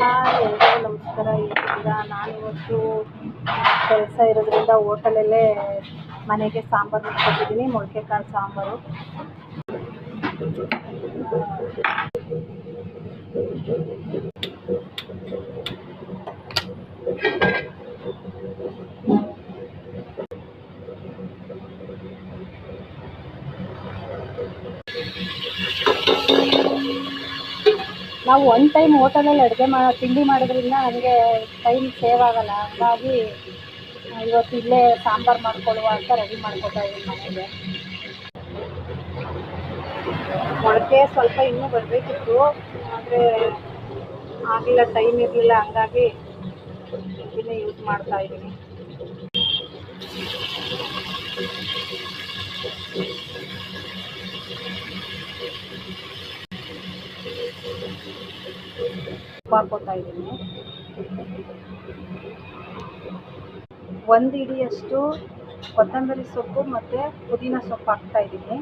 Hi ಎಲ್ರಿಗೂ ನಮಸ್ಕಾರ. ಈಗ ನಾನಿವತ್ತು ಕೆಲಸ ಇರೋದ್ರಿಂದ ಹೋಟೆಲಲ್ಲೇ ಮನೆಗೆ ಸಾಂಬಾರು ಮಾಡ್ಕೊತಿದ್ದೀನಿ ಮೊಳಕೆ ಕಾಳು ಸಾಂಬಾರು. ನಾವು ಒನ್ ಟೈಮ್ ಹೋಟೆಲಲ್ಲಿ ಅಡುಗೆ ಮಾ, ತಿಂಡಿ ಮಾಡೋದ್ರಿಂದ ನನಗೆ ಟೈಮ್ ಸೇವ್ ಆಗೋಲ್ಲ. ಹಂಗಾಗಿ ಇವತ್ತು ಇಲ್ಲೇ ಸಾಂಬಾರು ಮಾಡ್ಕೊಳ್ಳುವ ಅಂತ ರೆಡಿ ಮಾಡ್ಕೊತಾ ಇದ್ದೀನಿ ಮನೆಗೆ. ಮೊಳಕೆ ಸ್ವಲ್ಪ ಇನ್ನೂ ಬರಬೇಕಿತ್ತು. ಆದರೆ ಆಗಿಲ್ಲ ಟೈಮ್ ಇರಲಿಲ್ಲ. ಹಂಗಾಗಿ ಇದನ್ನೇ ಯೂಸ್ ಮಾಡ್ತಾ ಇದ್ದೀನಿ. ಹಾಕ್ಕೊತಾ ಇದ್ದೀನಿ ಒಂದು ಇಡಿಯಷ್ಟು ಕೊತ್ತಂಬರಿ ಸೊಪ್ಪು ಮತ್ತು ಪುದೀನ ಸೊಪ್ಪು ಹಾಕ್ತಾ ಇದ್ದೀನಿ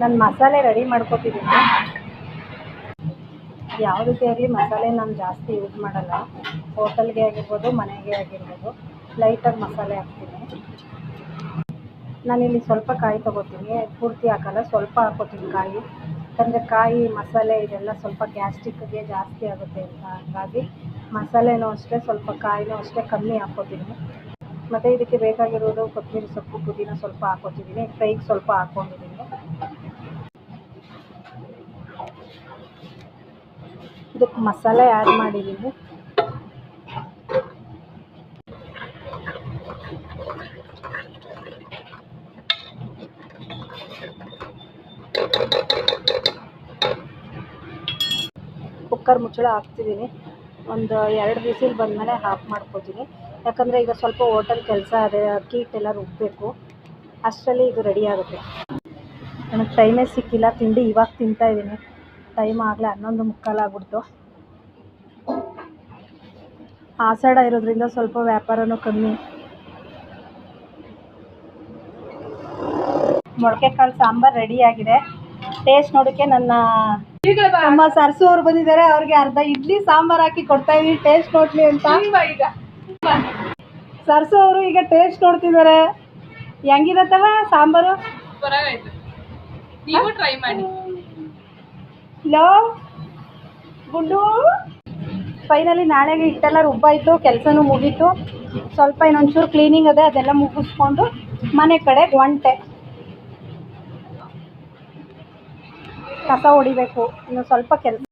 ನಾನು ಮಸಾಲೆ ರೆಡಿ ಮಾಡ್ಕೊತಿದ್ದೀನಿ ರೀತಿ ಆಗಲಿ ಮಸಾಲೆ ನಾನು ಜಾಸ್ತಿ ಯೂಸ್ ಮಾಡಲ್ಲ. ಹೋಟೆಲ್ಗೆ ಆಗಿರ್ಬೋದು, ಮನೆಗೆ ಆಗಿರ್ಬೋದು ಲೈಟಾಗಿ ಮಸಾಲೆ ಹಾಕ್ತೀನಿ. ನಾನಿಲ್ಲಿ ಸ್ವಲ್ಪ ಕಾಯಿ ತೊಗೋತೀನಿ. ಪೂರ್ತಿ ಹಾಕಲ್ಲ, ಸ್ವಲ್ಪ ಹಾಕೋತೀನಿ ಕಾಯಿ. ಯಾಕಂದರೆ ಕಾಯಿ, ಮಸಾಲೆ ಇದೆಲ್ಲ ಸ್ವಲ್ಪ ಗ್ಯಾಸ್ಟ್ರಿಕ್ಗೆ ಜಾಸ್ತಿ ಆಗುತ್ತೆ ಅಂತ. ಹಾಗಾಗಿ ಮಸಾಲೆನೂ ಅಷ್ಟೇ, ಸ್ವಲ್ಪ ಕಾಯಿನೂ ಅಷ್ಟೇ ಕಮ್ಮಿ ಹಾಕೋತೀನಿ ಮತ್ತು ಇದಕ್ಕೆ ಬೇಕಾಗಿರೋದು ಕೊತ್ತಂಬರಿ ಸೊಪ್ಪು, ಪುದೀನ ಸ್ವಲ್ಪ ಹಾಕೋತಿದ್ದೀನಿ ಫ್ರೈಗೆ ಸ್ವಲ್ಪ ಹಾಕ್ಕೊಂಡಿದ್ದೀನಿ ಇದಕ್ಕೆ ಮಸಾಲೆ ಆ್ಯಡ್ ಮಾಡಿದ್ದೀನಿ ಕುಕ್ಕರ್ ಮುಚ್ಚಳ ಹಾಕ್ತಿದ್ದೀನಿ. ಒಂದು ಎರಡು ವಿಸಿಲ್ ಬಂದಮೇಲೆ ಹಾಫ್ ಮಾಡ್ಕೊತೀನಿ. ಯಾಕಂದರೆ ಈಗ ಸ್ವಲ್ಪ ಹೋಟೆಲ್ ಕೆಲಸ ಅದೇ ಅಕ್ಕಿ ಹಿಟ್ಟೆಲ್ಲ ರುಬ್ಬಬೇಕು ಅಷ್ಟರಲ್ಲಿ ಇದು ರೆಡಿ ಆಗುತ್ತೆ. ನನಗೆ ಟೈಮೇ ಸಿಕ್ಕಿಲ್ಲ, ತಿಂಡಿ ಇವಾಗ ತಿಂತಾ ಇದ್ದೀನಿ. ಟೈಮ್ ಆಗಲೇ ಹನ್ನೊಂದು ಮುಕ್ಕಾಲು ಆಗ್ಬಿಡ್ತು. ಆಷಾಢ ಇರೋದ್ರಿಂದ ಸ್ವಲ್ಪ ವ್ಯಾಪಾರನೂ ಕಮ್ಮಿ. ಮೊಳಕೆ ಕಾಳು ಸಾಂಬಾರ್ ರೆಡಿ ಆಗಿದೆ. ಟೇಸ್ಟ್ ನೋಡಕ್ಕೆ ನನ್ನ ನಮ್ಮ ಸರ್ಸು ಅವ್ರು ಬಂದಿದ್ದಾರೆ. ಅವ್ರಿಗೆ ಅರ್ಧ ಇಡ್ಲಿ ಸಾಂಬಾರ್ ಹಾಕಿ ಕೊಡ್ತಾ ಇದೀನಿ. ಟೇಸ್ಟ್ ನೋಡ್ಲಿ ಅಂತ. ಸರ್ಸು ಅವರು ಈಗ ಟೇಸ್ಟ್ ನೋಡ್ತಿದ್ದಾರೆ. ಹೆಂಗಿರತ್ತವ ಸಾಂಬಾರು? ಹಲೋ ಟ್ರೈ ಮಾಡಿ. ಗುಂಡು ಫೈನಲಿ ನಾಳೆಗೆ ಹಿಟ್ಟೆಲ್ಲ ರುಬ್ಬಾಯಿತು ಕೆಲಸನೂ ಮುಗೀತು. ಸ್ವಲ್ಪ ಇನ್ನೊಂಚೂರು ಕ್ಲೀನಿಂಗ್ ಅದೇ ಅದೆಲ್ಲ ಮುಗಿಸ್ಕೊಂಡು ಮನೆ ಕಡೆ ಒಂಟೆ. ಕಸ ಹೊಡಿಬೇಕು ಇನ್ನು ಸ್ವಲ್ಪ ಕೆಲಸ